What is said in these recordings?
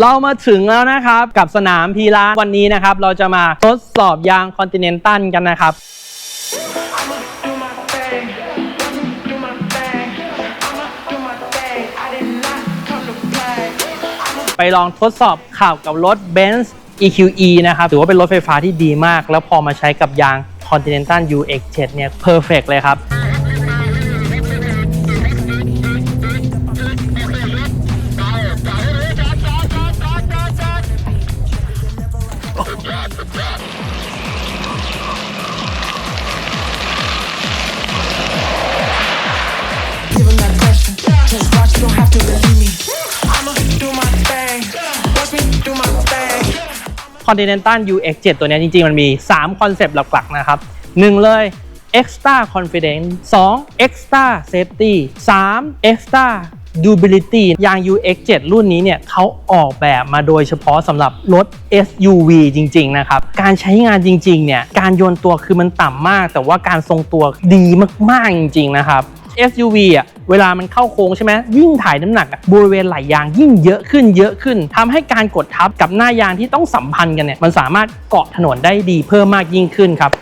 เรามาถึงแล้วนะครับ กับสนามพีระวันนี้นะครับ เราจะมาทดสอบยางคอนติเนนตัลกันนะครับ ไปลองทดสอบขับกับรถ Benz EQE นะครับ ถือว่าเป็นรถไฟฟ้าที่ดีมาก แล้วพอมาใช้กับยาง Continental UX7 เนี่ย perfect เลยครับ thing. Continental UX7 ตัวนี้จริงๆ มันมี 3 คอนเซปต์หลักๆ นะครับ 1 เลย extra confidence 2 extra safety 3 extra durability ยาง UX7 รุ่นนี้เนี่ยเขาออกแบบมาโดยเฉพาะสำหรับรถ SUV จริง ๆ นะครับ การใช้งานจริง ๆ เนี่ย การโยนตัวคือมันต่ำมาก แต่ว่าการทรงตัวดีมาก ๆ จริง ๆ นะครับ SUV อะเวลามันเข้าโค้งใช่ไหมยิ่งถ่ายน้ำหนักบริเวณไหล่ยางยิ่งเยอะขึ้นเยอะขึ้นทำให้การกดทับกับหน้ายางที่ต้องสัมพันธ์กันเนี่ยมันสามารถเกาะถนนได้ดีเพิ่มมากยิ่งขึ้นครับ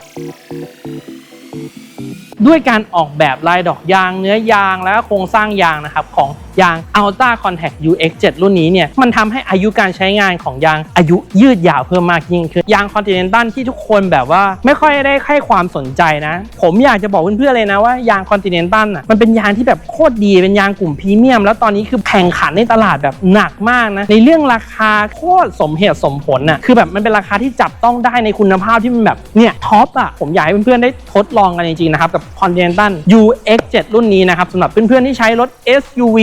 ด้วยการออกแบบลายดอกยางเนื้อยางและโครงสร้างยางนะครับของ ยาง Ultra Contact UX7 รุ่นนี้เนี่ยมันทำให้อายุการใช้งานของยางอายุยืดยาวเพิ่มมากยิ่งขึ้นยาง Continental ที่ทุกคนแบบว่าไม่ค่อยได้ให้ความสนใจนะ ผมอยากจะบอกเพื่อนๆเลยนะว่ายาง Continental อะมันเป็นยางที่แบบโคตรดีเป็นยางกลุ่มพรีเมียม แล้วตอนนี้คือแข่งขันในตลาดแบบหนักมากนะในเรื่องราคาโคตรสมเหตุสมผลน่ะคือแบบมันเป็นราคาที่จับต้องได้ในคุณภาพที่มันแบบเนี่ยท็อปอะผมอยากให้เพื่อนๆได้ทดลองกันจริงๆนะครับกับ Continental UX7 รุ่นนี้นะครับสำหรับเพื่อนๆที่ใช้รถ SUV